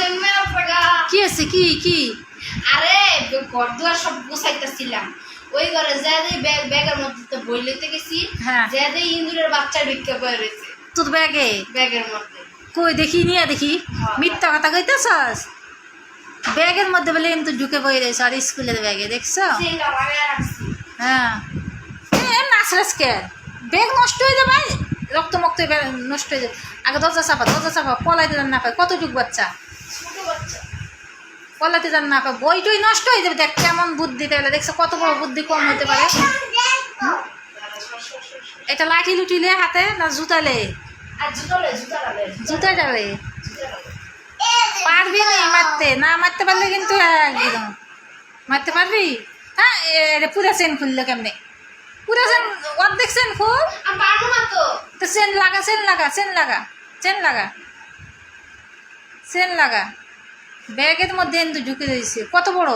জন্মে কি আছে কি কি? আরে ঘর দুয়ার সব গুছাইতেছিলাম। ওই ঘরে যা দেই ব্যাগ ব্যাগের মধ্যে তো বই গেছি হ্যাঁ। যা দেই ইন্দুরের বাচ্চা ভিক্ষা করে রয়েছে। তোর ব্যাগে? ব্যাগের মধ্যে। কই দেখি নিয়ে দেখি। হ্যাঁ। মিথ্যা কথা কইতেছস? ব্যাগের মধ্যে বলে কিন্তু ঢুকে বই রয়েছে আর স্কুলের ব্যাগে দেখছ? হ্যাঁ। নাচরাস কে? ব্যাগ নষ্ট হয়ে যাবে রক্ত মক্ত নষ্ট হয়ে যাবে। আগে দরজা চাপা দরজা চাপা পলাই যান না পায় কতটুক বাচ্চা? পলাইতে যান না পায় বই টই নষ্ট হয়ে যাবে। দেখ কেমন বুদ্ধি তাহলে দেখছ কত বড় বুদ্ধি কম হতে পারে। এটা লাঠি লুটিলে হাতে না জুতালে জুতা লালে পারবি নি মারতে? না মারতে পারলে কিন্তু একদম। মারতে পারবি? হ্যাঁ এটা পুরা চেন খুললো কেমনে? পুরা চেন অর্ধেক চেন তো। তো চেন লাগা চেন লাগা চেন লাগা চেন লাগা। চেন লাগা। ব্যাগের মধ্যে কিন্তু ঢুকে দিয়েছে। কত বড়?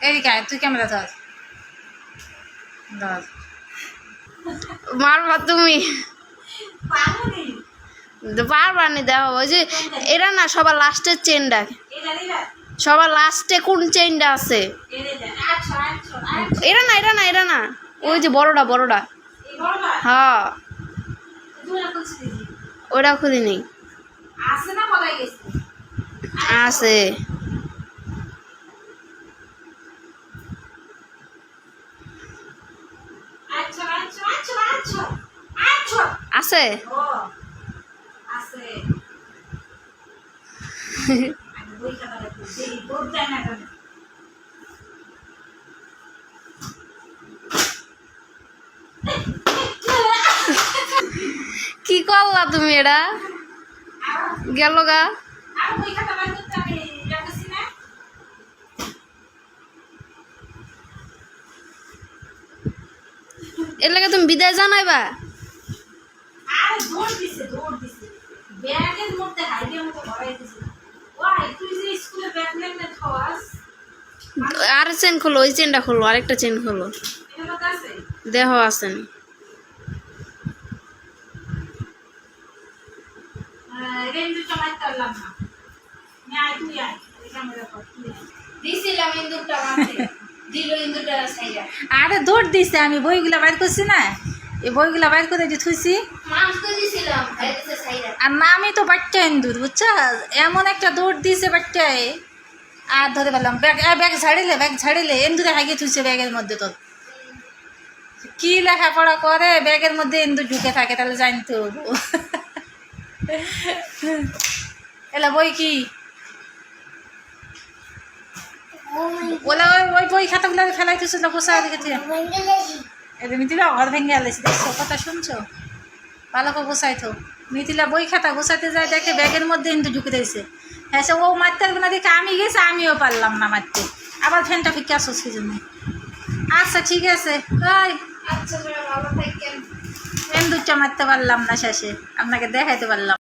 এদিকে আয়, তুই ক্যামেরা ধর। মারবা তুমি। বারবার নি দেওয়া ওই যে এরা না সবার লাস্টের চেনটা সবার লাস্টে কোন চেনটা আছে? এরা না এরা না এরা না। ওই যে বড়টা বড়টা। হ্যাঁ। ওটা খুলি নেই। আছে না গেছে। আছে। আচ্ছা আচ্ছা আচ্ছা আছে। কি করলা তুমি এটা গেল গা। আর বই খাতা বার করতে আমি রাখছি না। এর লাগে তুমি বিদায় জানাইবা আর দৌড় দিছে দৌড় দিছে। ব্যাগের মধ্যে হাইডের মতো ভরাই দিছে। ওয়াই তুই যে স্কুলে ব্যাগ লেগে খাওয়াস আর চেন খোলো ওই চেনটা খোলো আরেকটা চেন খোলো। দেহ আছেন রেঞ্জে করলাম না। আরে দৌড় দিছে আমি বইগুলা বাইর করছি না। এই বইগুলা বাইর করে যে থুইছি। মাছ তো দিছিলাম আর নামই তো বাচ্চা ইন্দুর বুঝছা? এমন একটা দৌড় দিছে বাচ্চায় আর ধরে পেলাম ব্যাগ এ, ব্যাগ ঝাড়িলে ব্যাগ ঝাড়িলে ইন্দুরে হাগিয়ে থুইছে ব্যাগের মধ্যে তোর। কি লেখাপড়া করে ব্যাগের মধ্যে ইন্দুর ঢুকে থাকে তাহলে জানতে। হব এলা বই কি? ওলা ওই ওই বই খাতাগুলো ফেলাই তুছিল পোষা দিকে তুই এটা মিথিলা ঘর ভেঙে আলেছি দেখছ কথা শুনছো? ভালো করে গোছাইতো। মিথিলা বই খাতা গোছাতে যায় দেখে ব্যাগের মধ্যে কিন্তু ঢুকে দিয়েছে। হ্যাঁ সে ও মারতে পারবে না দেখে আমি গেছি আমিও পারলাম না মারতে। আবার ফ্যানটা ফিকে আসো সেই জন্য। আচ্ছা ঠিক আছে ওই আচ্ছা দুটা মারতে পারলাম না শেষে আপনাকে দেখাইতে পারলাম